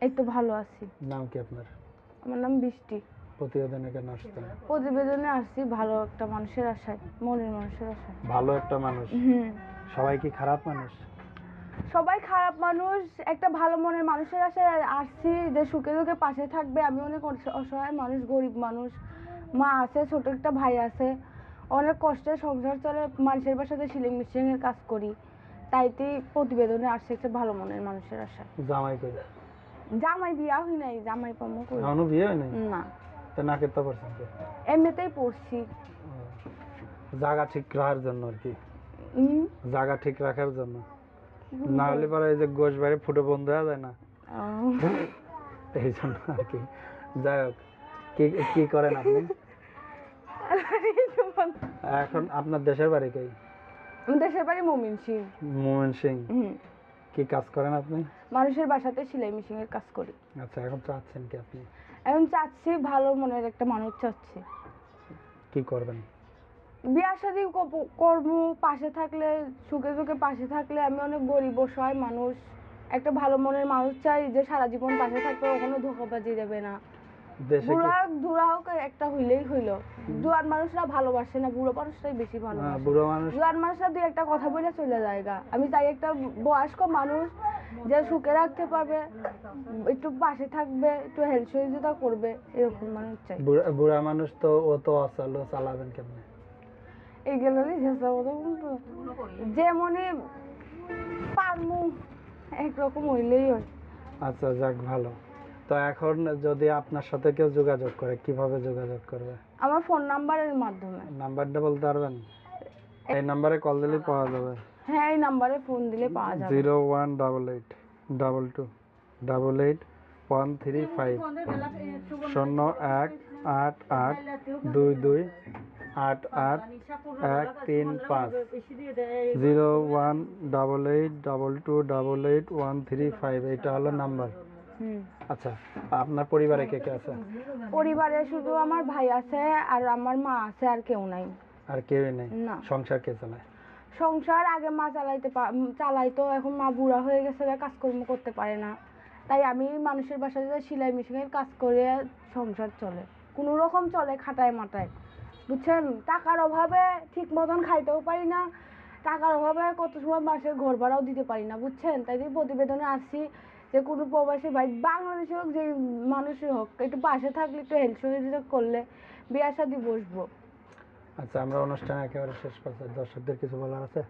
এই তো ভালো আছি। নাম কি আপনার? আমার নাম বৃষ্টি। প্রতিবেদনে কেন আসতেন প্রতিবেদনে আসছি ভালো একটা মানুষের আশায় মনের মানুষের আশায়। ভালো একটা মানুষ। হুম। সবাই কি খারাপ মানুষ? সবাই খারাপ মানুষ একটা ভালো মনের মানুষের আশায় আসছি যে সুখে দুঃখে পাশে থাকবে। আমি অনেক অস- অসহায় মানুষ গরিব মানুষ। মা আছে ছোট একটা ভাই আছে। অনেক কষ্টে সংসার চলে মানুষের বাসাতে সিলিং মিশিংয়ের কাজ করি। তাইতে প্রতিবেদনে আসছে একটা ভালো মনের মানুষের আশায় জামাই করে জামাই বিয়া হই নাই জামাই পামো করি এখনও বিয়ে হয়নি না। তো নাকের তো পারছেন এমনিতেই পড়ছি। জায়গা ঠিক রাখার জন্য আর কি। জায়গা ঠিক রাখার জন্য। না হলে পরে এই যে গোশ বাইরে ফুটে বন্ধ হয়ে যায় না। এই জন্য আর কি। যাই হোক কি কি করেন আপনি? এখন আপনার দেশের বাড়ি কই? দেশের বাড়ি মমিন সিং মোমেন সিং হুম। কি কাজ করেন আপনি? মানুষের বাসাতে সেলাই মেশিনের কাজ করি। আচ্ছা এখন চাচ্ছেন কি আপনি? এখন চাচ্ছি ভালো মনের একটা মানুষ চাচ্ছি। কি করবেন? বিয়া শাদি কর্ম পাশে থাকলে সুখে সুখে পাশে থাকলে আমি অনেক গরিব অসহায় মানুষ। একটা ভালো মনের মানুষ চাই যে সারা জীবন পাশে থাকবে কখনো ধোকাবাজি দেবে না। দেশে কি? বুড়া হোক একটা হইলেই হইল। জোয়ান মানুষরা ভালোবাসে না বুড়ো মানুষরাই বেশি ভালোবাসে। বুড়ো মানুষ জোয়ান মানুষরা দুই একটা কথা বলে চলে যায় গা। আমি চাই একটা বয়স্ক মানুষ যে সুখে রাখতে পারবে একটু পাশে থাকবে একটু হেল্প সহযোগিতা করবে এরকম মানুষ চাই। বুড়া- বুড়া মানুষ তো ও তো অচালো চালাবেন কেমনে? এইগুলোরই চেষ্টা কিন্তু যেমনই পারমু একরকম হইলেই হয়। আচ্ছা যাক ভালো। তো এখন যদি আপনার সাথে কেউ যোগাযোগ করে কীভাবে যোগাযোগ করবে? আমার ফোন নাম্বারের মাধ্যমে। নাম্বারটা বলতে পারবেন? এই নাম্বারে কল দিলে পাওয়া যাবে। হ্যাঁ এই নাম্বারে ফোন দিলে পাওয়া যাবে। Zero one double eight double two double eight one three five শূন্য এক আট আট দুই দুই আট আট এক তিন পাঁচ। Zero one double eight double two double eight one three five এটা হলো নাম্বার। আচ্ছা আপনার পরিবারে কে কে আছে? পরিবারে শুধু আমার ভাই আছে আর আমার মা আছে আর কেউ নাই। আর কেউই নেই? না। সংসার কে চালায়? সংসার আগে মা চালাইতে চালাইতো এখন মা বুড়া হয়ে গেছে কাজকর্ম করতে পারে না। তাই আমি মানুষের বাসায় যে সেলাই মেশিনের কাজ করে সংসার চলে। কোনো রকম চলে খাটায় মাটায়। বুঝছেন? টাকার অভাবে ঠিক মতন খাইতেও পারি না। টাকার অভাবে কত সময় মাসের ঘর ভাড়াও দিতে পারি না বুঝছেন? তাই প্রতিবেদনে আসছি যে কোনো প্রবাসী ভাই বাংলাদেশে হোক যে মানুষই হোক একটু পাশে থাকলে একটু হেল্প সহযোগিতা করলে বিয়ার সাথে বসবো। আচ্ছা আমরা অনুষ্ঠান একেবারে শেষ করছি। দর্শকদের কিছু বলার আছে?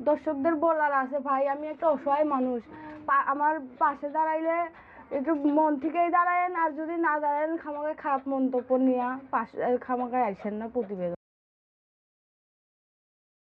দর্শকদের বলার আছে ভাই আমি একটা অসহায় মানুষ। পা- আমার পাশে দাঁড়াইলে একটু মন থেকেই দাঁড়ায়েন আর যদি না দাঁড়ায়েন খামাকে খারাপ মন্তব্য নিয়ে পাশে খামাকে আইসেন না প্রতিবেদন।